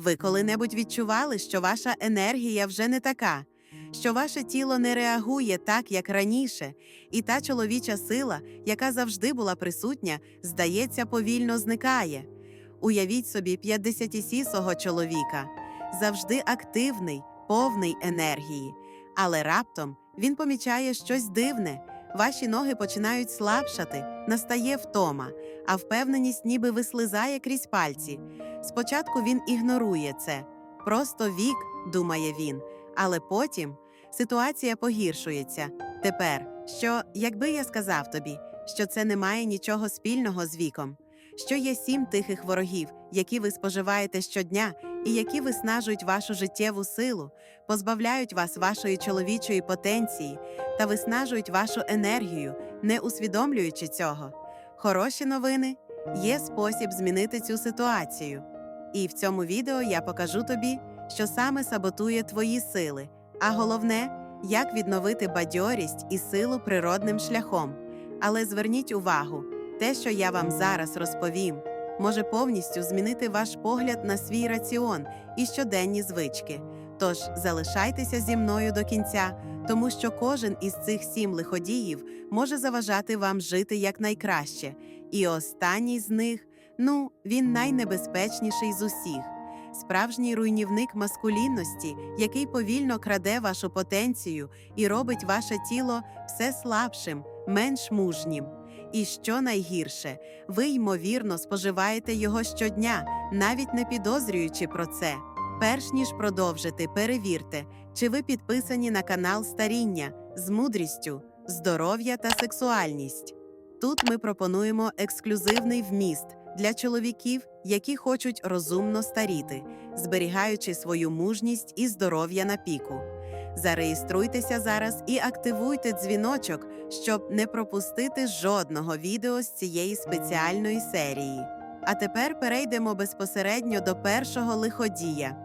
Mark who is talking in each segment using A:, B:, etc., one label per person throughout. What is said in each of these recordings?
A: Ви коли-небудь відчували, що ваша енергія вже не така, що ваше тіло не реагує так, як раніше, і та чоловіча сила, яка завжди була присутня, здається, повільно зникає. Уявіть собі 50-сісого чоловіка, завжди активний, повний енергії, але раптом він помічає щось дивне. Ваші ноги починають слабшати, настає втома, а впевненість ніби вислизає крізь пальці. Спочатку він ігнорує це. Просто вік, думає він, але потім ситуація погіршується. Тепер, що, якби я сказав тобі, що це не має нічого спільного з віком, що є сім тихих ворогів, які ви споживаєте щодня, і які виснажують вашу життєву силу, позбавляють вас вашої чоловічої потенції та виснажують вашу енергію, не усвідомлюючи цього. Хороші новини є спосіб змінити цю ситуацію. І в цьому відео я покажу тобі, що саме саботує твої сили, а головне, як відновити бадьорість і силу природним шляхом. Але зверніть увагу, те, що я вам зараз розповім, може повністю змінити ваш погляд на свій раціон і щоденні звички. Тож залишайтеся зі мною до кінця, тому що кожен із цих сім лиходіїв може заважати вам жити якнайкраще. І останній з них ну, він найнебезпечніший з усіх. Справжній руйнівник маскулінності, який повільно краде вашу потенцію і робить ваше тіло все слабшим, менш мужнім. І що найгірше, ви ймовірно споживаєте його щодня, навіть не підозрюючи про це. Перш ніж продовжити, перевірте, чи ви підписані на канал Старіння з мудрістю, здоров'я та сексуальність. Тут ми пропонуємо ексклюзивний вміст для чоловіків, які хочуть розумно старіти, зберігаючи свою мужність і здоров'я на піку. Зареєструйтеся зараз і активуйте дзвіночок, щоб не пропустити жодного відео з цієї спеціальної серії. А тепер перейдемо безпосередньо до першого лиходія,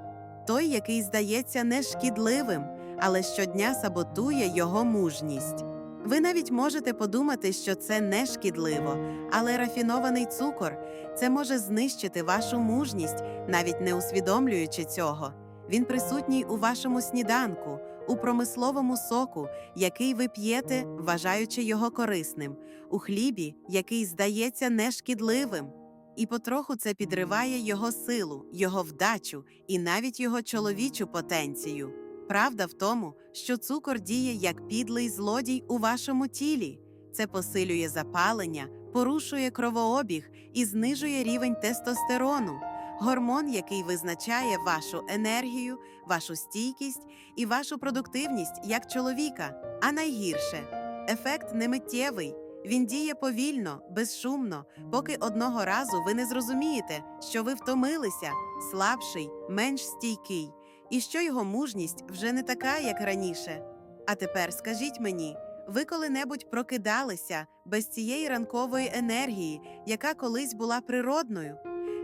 A: той, який здається нешкідливим, але щодня саботує його мужність. Ви навіть можете подумати, що це не шкідливо, але рафінований цукор це може знищити вашу мужність, навіть не усвідомлюючи цього. Він присутній у вашому сніданку, у промисловому соку, який ви п'єте, вважаючи його корисним, у хлібі, який здається нешкідливим. І потроху це підриває його силу, його вдачу і навіть його чоловічу потенцію. Правда в тому, що цукор діє як підлий злодій у вашому тілі. Це посилює запалення, порушує кровообіг і знижує рівень тестостерону, гормон, який визначає вашу енергію, вашу стійкість і вашу продуктивність як чоловіка. А найгірше ефект не миттєвий. Він діє повільно, безшумно, поки одного разу ви не зрозумієте, що ви втомилися, слабший, менш стійкий, і що його мужність вже не така, як раніше. А тепер скажіть мені, ви коли-небудь прокидалися без цієї ранкової енергії, яка колись була природною?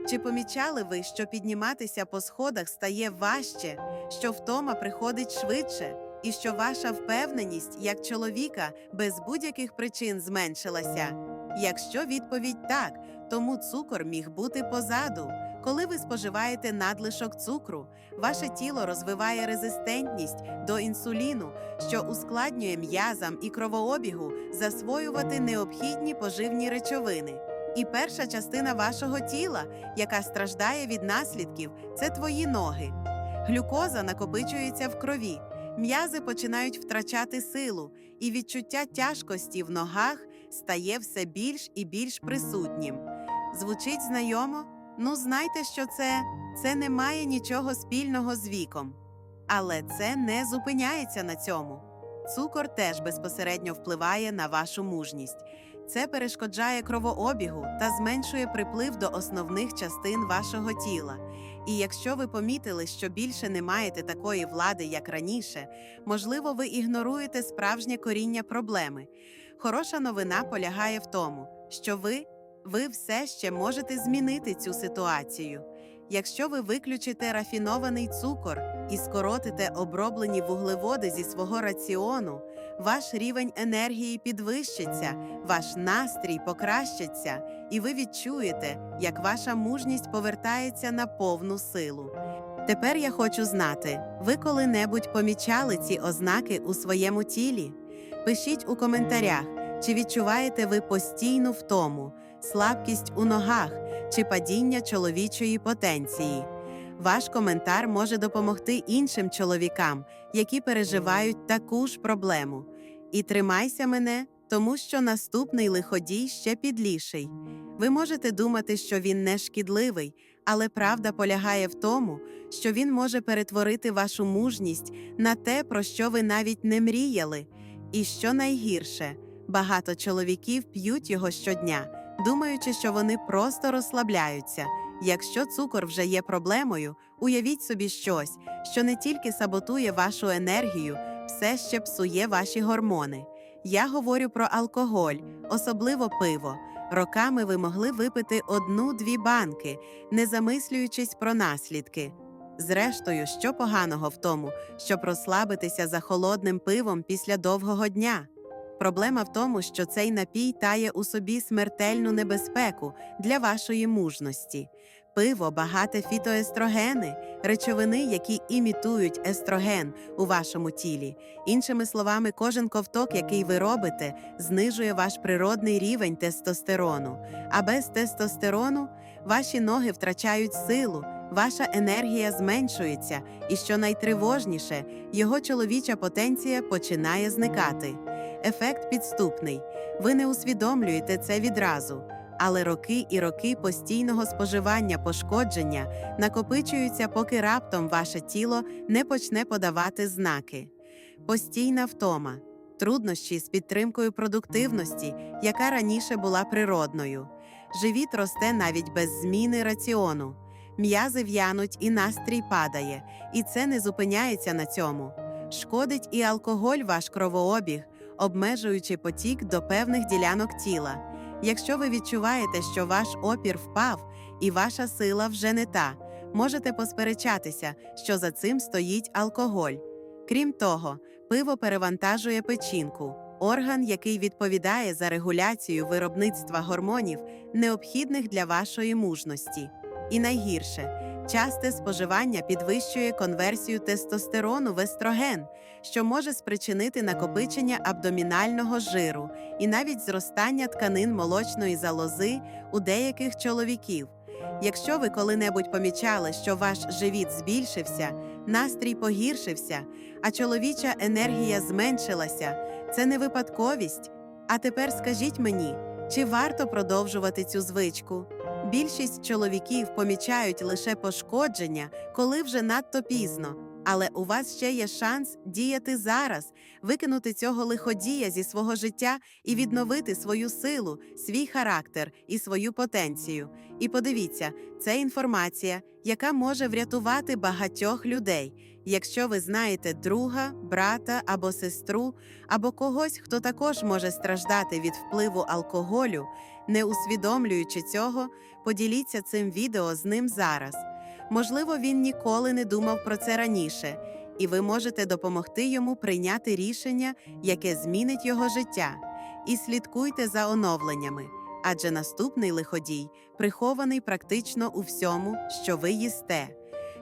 A: Чи помічали ви, що підніматися по сходах стає важче, що втома приходить швидше, і що ваша впевненість як чоловіка без будь-яких причин зменшилася? Якщо відповідь так, тому цукор міг бути позаду. Коли ви споживаєте надлишок цукру, ваше тіло розвиває резистентність до інсуліну, що ускладнює м'язам і кровообігу засвоювати необхідні поживні речовини. І перша частина вашого тіла, яка страждає від наслідків, це твої ноги. Глюкоза накопичується в крові, м'язи починають втрачати силу, і відчуття тяжкості в ногах стає все більш і більш присутнім. Звучить знайомо? Ну, знайте, що це, це не має нічого спільного з віком. Але це не зупиняється на цьому. Цукор теж безпосередньо впливає на вашу мужність. Це перешкоджає кровообігу та зменшує приплив до основних частин вашого тіла. І якщо ви помітили, що більше не маєте такої влади, як раніше, можливо, ви ігноруєте справжнє коріння проблеми. Хороша новина полягає в тому, що ви, ви все ще можете змінити цю ситуацію. Якщо ви виключите рафінований цукор і скоротите оброблені вуглеводи зі свого раціону, ваш рівень енергії підвищиться, ваш настрій покращиться, і ви відчуєте, як ваша мужність повертається на повну силу. Тепер я хочу знати, ви коли-небудь помічали ці ознаки у своєму тілі? Пишіть у коментарях, чи відчуваєте ви постійну втому, слабкість у ногах чи падіння чоловічої потенції. Ваш коментар може допомогти іншим чоловікам, які переживають таку ж проблему. І тримайся мене, тому що наступний лиходій ще підліший. Ви можете думати, що він не шкідливий, але правда полягає в тому, що він може перетворити вашу мужність на те, про що ви навіть не мріяли. І що найгірше, багато чоловіків п'ють його щодня, думаючи, що вони просто розслабляються. Якщо цукор вже є проблемою, уявіть собі щось, що не тільки саботує вашу енергію, все ще псує ваші гормони. Я говорю про алкоголь, особливо пиво. Роками ви могли випити одну-дві банки, не замислюючись про наслідки. Зрештою, що поганого в тому, щоб розслабитися за холодним пивом після довгого дня? Проблема в тому, що цей напій тає у собі смертельну небезпеку для вашої мужності. Пиво багате фітоестрогени, речовини, які імітують естроген у вашому тілі. Іншими словами, кожен ковток, який ви робите, знижує ваш природний рівень тестостерону. А без тестостерону ваші ноги втрачають силу, ваша енергія зменшується, і що найтривожніше, його чоловіча потенція починає зникати. Ефект підступний. Ви не усвідомлюєте це відразу. Але роки і роки постійного споживання пошкодження накопичуються, поки раптом ваше тіло не почне подавати знаки. Постійна втома, труднощі з підтримкою продуктивності, яка раніше була природною. Живіт росте навіть без зміни раціону. М'язи в'януть і настрій падає, і це не зупиняється на цьому. Шкодить і алкоголь ваш кровообіг, обмежуючи потік до певних ділянок тіла. Якщо ви відчуваєте, що ваш опір впав і ваша сила вже не та, можете посперечатися, що за цим стоїть алкоголь. Крім того, пиво перевантажує печінку, орган, який відповідає за регуляцію виробництва гормонів, необхідних для вашої мужності. І найгірше, часте споживання підвищує конверсію тестостерону в естроген, що може спричинити накопичення абдомінального жиру і навіть зростання тканин молочної залози у деяких чоловіків. Якщо ви коли-небудь помічали, що ваш живіт збільшився, настрій погіршився, а чоловіча енергія зменшилася, це не випадковість. А тепер скажіть мені, чи варто продовжувати цю звичку? Більшість чоловіків помічають лише пошкодження, коли вже надто пізно. Але у вас ще є шанс діяти зараз, викинути цього лиходія зі свого життя і відновити свою силу, свій характер і свою потенцію. І подивіться, це інформація, яка може врятувати багатьох людей. Якщо ви знаєте друга, брата або сестру, або когось, хто також може страждати від впливу алкоголю, не усвідомлюючи цього, поділіться цим відео з ним зараз. Можливо, він ніколи не думав про це раніше, і ви можете допомогти йому прийняти рішення, яке змінить його життя. І слідкуйте за оновленнями, адже наступний лиходій прихований практично у всьому, що ви їсте.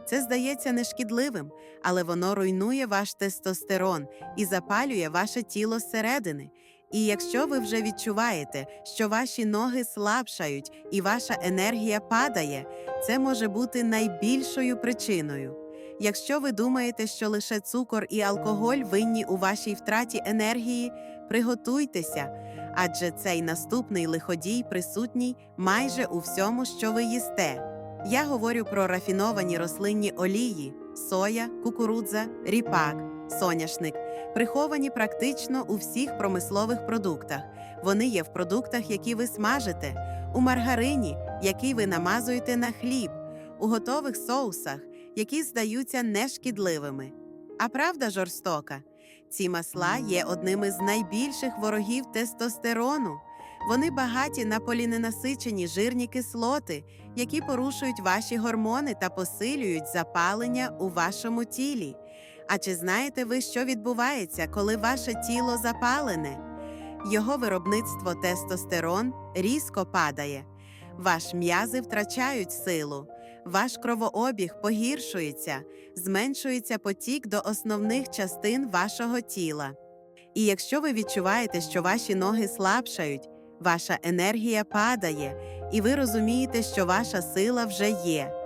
A: Це здається нешкідливим, але воно руйнує ваш тестостерон і запалює ваше тіло зсередини. І якщо ви вже відчуваєте, що ваші ноги слабшають і ваша енергія падає, це може бути найбільшою причиною. Якщо ви думаєте, що лише цукор і алкоголь винні у вашій втраті енергії, приготуйтеся, адже цей наступний лиходій присутній майже у всьому, що ви їсте. Я говорю про рафіновані рослинні олії, соя, кукурудза, ріпак, соняшник, приховані практично у всіх промислових продуктах. Вони є в продуктах, які ви смажите, у маргарині, який ви намазуєте на хліб, у готових соусах, які здаються нешкідливими. А правда жорстока. Ці масла є одними з найбільших ворогів тестостерону. Вони багаті на поліненасичені жирні кислоти, які порушують ваші гормони та посилюють запалення у вашому тілі. А чи знаєте ви, що відбувається, коли ваше тіло запалене? Його виробництво тестостерон різко падає. Ваш м'язи втрачають силу, ваш кровообіг погіршується, зменшується потік до основних частин вашого тіла. І якщо ви відчуваєте, що ваші ноги слабшають, ваша енергія падає, і ви розумієте, що ваша сила вже є.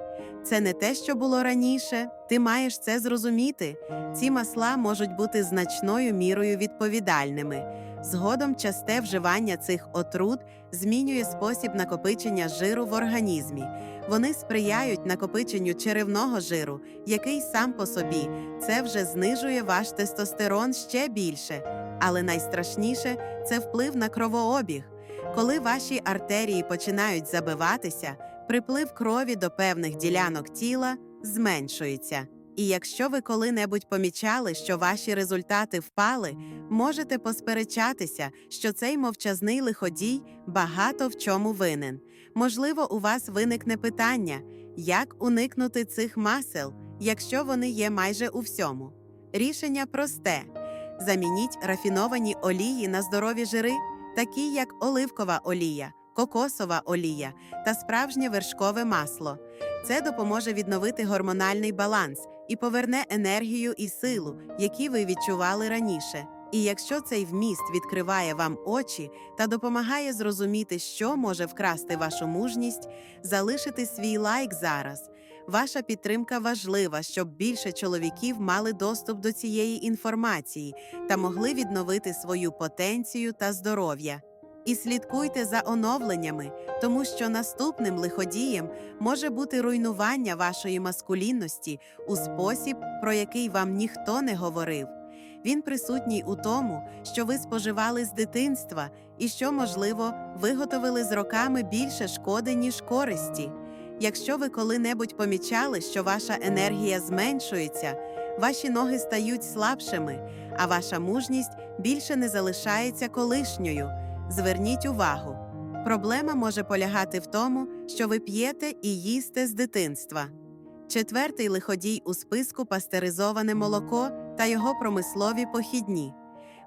A: Це не те, що було раніше, ти маєш це зрозуміти. Ці масла можуть бути значною мірою відповідальними. Згодом часте вживання цих отрут змінює спосіб накопичення жиру в організмі. Вони сприяють накопиченню черевного жиру, який сам по собі це вже знижує ваш тестостерон ще більше. Але найстрашніше це вплив на кровообіг. Коли ваші артерії починають забиватися, приплив крові до певних ділянок тіла зменшується. І якщо ви коли-небудь помічали, що ваші результати впали, можете посперечатися, що цей мовчазний лиходій багато в чому винен. Можливо, у вас виникне питання, як уникнути цих масел, якщо вони є майже у всьому. Рішення просте: замініть рафіновані олії на здорові жири, такі як оливкова олія, кокосова олія та справжнє вершкове масло. Це допоможе відновити гормональний баланс і поверне енергію і силу, які ви відчували раніше. І якщо цей вміст відкриває вам очі та допомагає зрозуміти, що може вкрасти вашу мужність, залишити свій лайк зараз. Ваша підтримка важлива, щоб більше чоловіків мали доступ до цієї інформації та могли відновити свою потенцію та здоров'я. І слідкуйте за оновленнями, тому що наступним лиходієм може бути руйнування вашої маскулінності у спосіб, про який вам ніхто не говорив. Він присутній у тому, що ви споживали з дитинства і що, можливо, виготовили з роками більше шкоди, ніж користі. Якщо ви коли-небудь помічали, що ваша енергія зменшується, ваші ноги стають слабшими, а ваша мужність більше не залишається колишньою. Зверніть увагу. Проблема може полягати в тому, що ви п'єте і їсте з дитинства. Четвертий лиходій у списку пастеризоване молоко та його промислові похідні.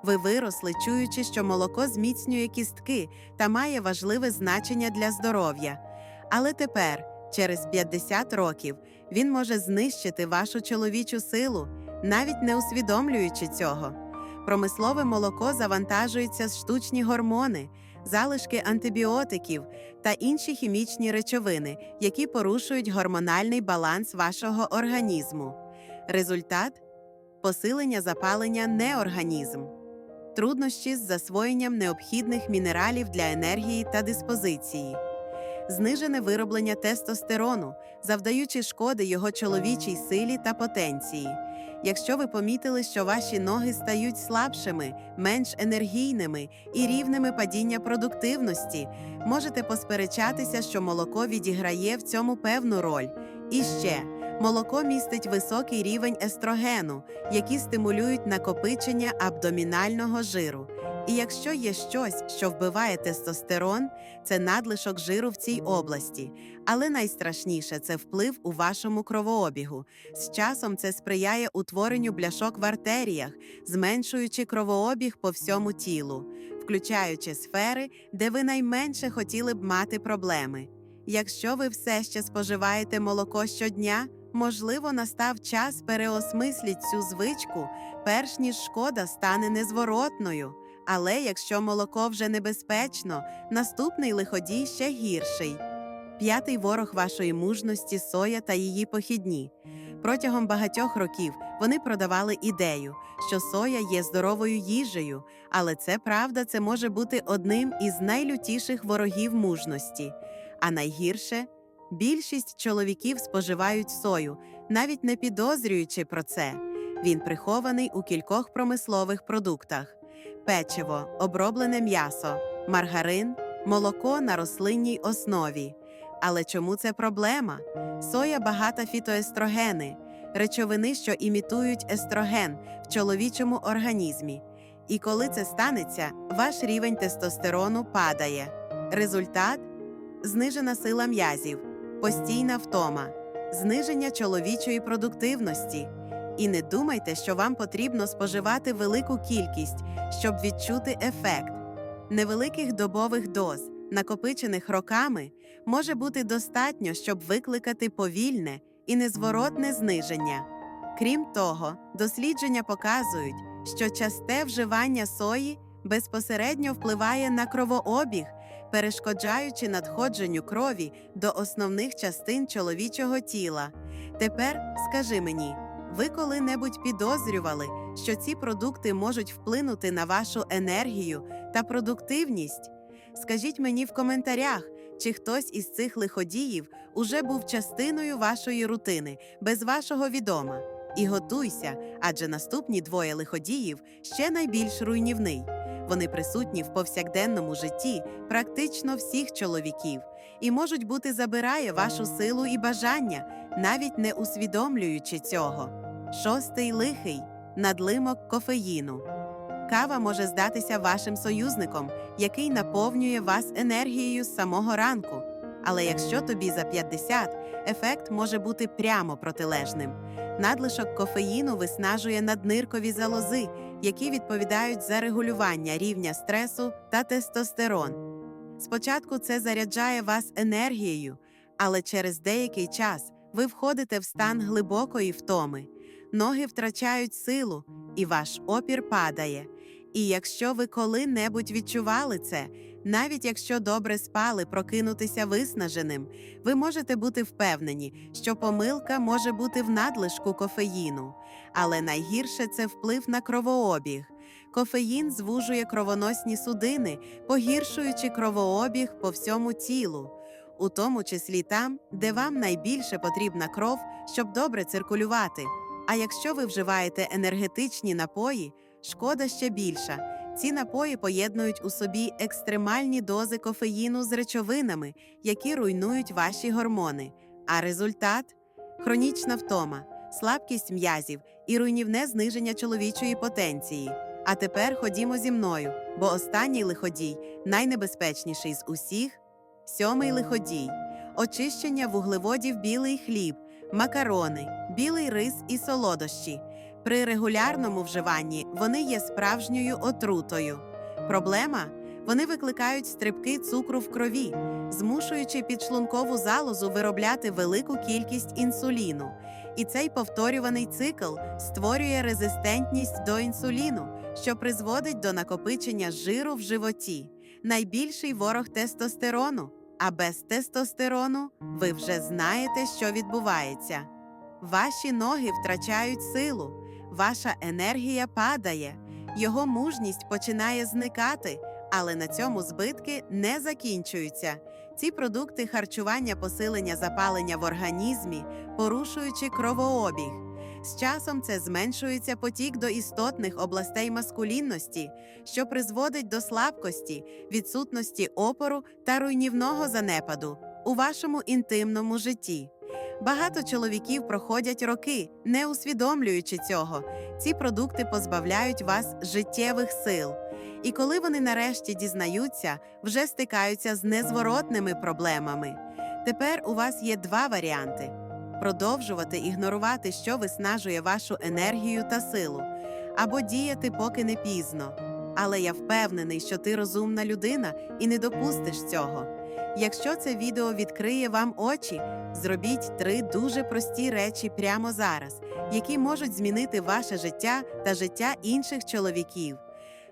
A: Ви виросли, чуючи, що молоко зміцнює кістки та має важливе значення для здоров'я. Але тепер, через 50 років, він може знищити вашу чоловічу силу, навіть не усвідомлюючи цього. Промислове молоко завантажується з штучні гормони, залишки антибіотиків та інші хімічні речовини, які порушують гормональний баланс вашого організму. Результат посилення запалення неорганізм, труднощі з засвоєнням необхідних мінералів для енергії та диспозиції, знижене вироблення тестостерону, завдаючи шкоди його чоловічій силі та потенції. Якщо ви помітили, що ваші ноги стають слабшими, менш енергійними і рівними падіння продуктивності, можете посперечатися, що молоко відіграє в цьому певну роль. І ще молоко містить високий рівень естрогену, які стимулюють накопичення абдомінального жиру. І якщо є щось, що вбиває тестостерон, це надлишок жиру в цій області. Але найстрашніше це вплив у вашому кровообігу. З часом це сприяє утворенню бляшок в артеріях, зменшуючи кровообіг по всьому тілу, включаючи сфери, де ви найменше хотіли б мати проблеми. Якщо ви все ще споживаєте молоко щодня, можливо, настав час переосмисліть цю звичку, перш ніж шкода стане незворотною. Але якщо молоко вже небезпечно, наступний лиходій ще гірший. П'ятий ворог вашої мужності соя та її похідні. Протягом багатьох років вони продавали ідею, що соя є здоровою їжею, але це правда, це може бути одним із найлютіших ворогів мужності. А найгірше більшість чоловіків споживають сою, навіть не підозрюючи про це. Він прихований у кількох промислових продуктах: печиво, оброблене м'ясо, маргарин, молоко на рослинній основі. Але чому це проблема? Соя багата фітоестрогени, речовини, що імітують естроген в чоловічому організмі. І коли це станеться, ваш рівень тестостерону падає. Результат знижена сила м'язів, постійна втома, зниження чоловічої продуктивності. І не думайте, що вам потрібно споживати велику кількість, щоб відчути ефект. Невеликих добових доз, накопичених роками, може бути достатньо, щоб викликати повільне і незворотне зниження. Крім того, дослідження показують, що часте вживання сої безпосередньо впливає на кровообіг, перешкоджаючи надходженню крові до основних частин чоловічого тіла. Тепер скажи мені, ви коли-небудь підозрювали, що ці продукти можуть вплинути на вашу енергію та продуктивність? Скажіть мені в коментарях, чи хтось із цих лиходіїв уже був частиною вашої рутини без вашого відома. І готуйся, адже наступні двоє лиходіїв ще найбільш руйнівний. Вони присутні в повсякденному житті практично всіх чоловіків і можуть бути забирає вашу силу і бажання, навіть не усвідомлюючи цього. Шостий лихий надлимок кофеїну. Кава може здатися вашим союзником, який наповнює вас енергією з самого ранку. Але якщо тобі за 50, ефект може бути прямо протилежним. Надлишок кофеїну виснажує надниркові залози, які відповідають за регулювання рівня стресу та тестостерон. Спочатку це заряджає вас енергією, але через деякий час ви входите в стан глибокої втоми, ноги втрачають силу, і ваш опір падає. І якщо ви коли-небудь відчували це, навіть якщо добре спали прокинутися виснаженим, ви можете бути впевнені, що помилка може бути в надлишку кофеїну, але найгірше це вплив на кровообіг. Кофеїн звужує кровоносні судини, погіршуючи кровообіг по всьому тілу, у тому числі там, де вам найбільше потрібна кров, щоб добре циркулювати. А якщо ви вживаєте енергетичні напої, шкода ще більша. Ці напої поєднують у собі екстремальні дози кофеїну з речовинами, які руйнують ваші гормони. А результат хронічна втома, слабкість м'язів і руйнівне зниження чоловічої потенції. А тепер ходімо зі мною, бо останній лиходій найнебезпечніший з усіх сьомий лиходій, очищення вуглеводів білий хліб, макарони, білий рис і солодощі. При регулярному вживанні вони є справжньою отрутою. Проблема вони викликають стрибки цукру в крові, змушуючи підшлункову залозу виробляти велику кількість інсуліну. І цей повторюваний цикл створює резистентність до інсуліну, що призводить до накопичення жиру в животі, найбільший ворог тестостерону. А без тестостерону ви вже знаєте, що відбувається. Ваші ноги втрачають силу, ваша енергія падає, його мужність починає зникати, але на цьому збитки не закінчуються. Ці продукти харчування посилення запалення в організмі, порушуючи кровообіг. З часом це зменшується потік до істотних областей маскулінності, що призводить до слабкості, відсутності опору та руйнівного занепаду у вашому інтимному житті. Багато чоловіків проходять роки, не усвідомлюючи цього. Ці продукти позбавляють вас життєвих сил. І коли вони нарешті дізнаються, вже стикаються з незворотними проблемами. Тепер у вас є два варіанти: продовжувати ігнорувати, що виснажує вашу енергію та силу, або діяти, поки не пізно. Але я впевнений, що ти розумна людина і не допустиш цього. Якщо це відео відкриє вам очі, зробіть три дуже прості речі прямо зараз, які можуть змінити ваше життя та життя інших чоловіків.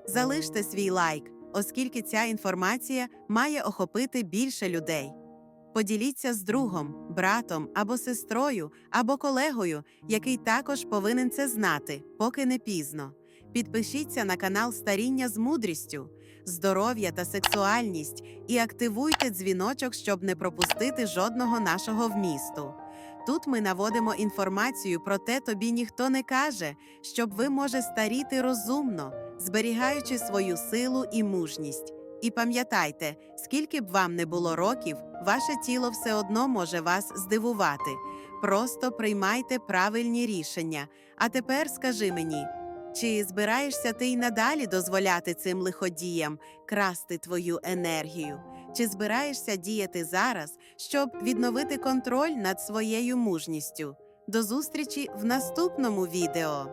A: Залиште свій лайк, оскільки ця інформація має охопити більше людей. Поділіться з другом, братом або сестрою, або колегою, який також повинен це знати, поки не пізно. Підпишіться на канал Старіння з мудрістю, здоров'я та сексуальність і активуйте дзвіночок, щоб не пропустити жодного нашого вмісту. Тут ми наводимо інформацію, проте тобі ніхто не каже, щоб ви може старіти розумно, зберігаючи свою силу і мужність. І пам'ятайте, скільки б вам не було років, ваше тіло все одно може вас здивувати. Просто приймайте правильні рішення. А тепер скажи мені, чи збираєшся ти й надалі дозволяти цим лиходіям красти твою енергію? Чи збираєшся діяти зараз, щоб відновити контроль над своєю мужністю? До зустрічі в наступному відео!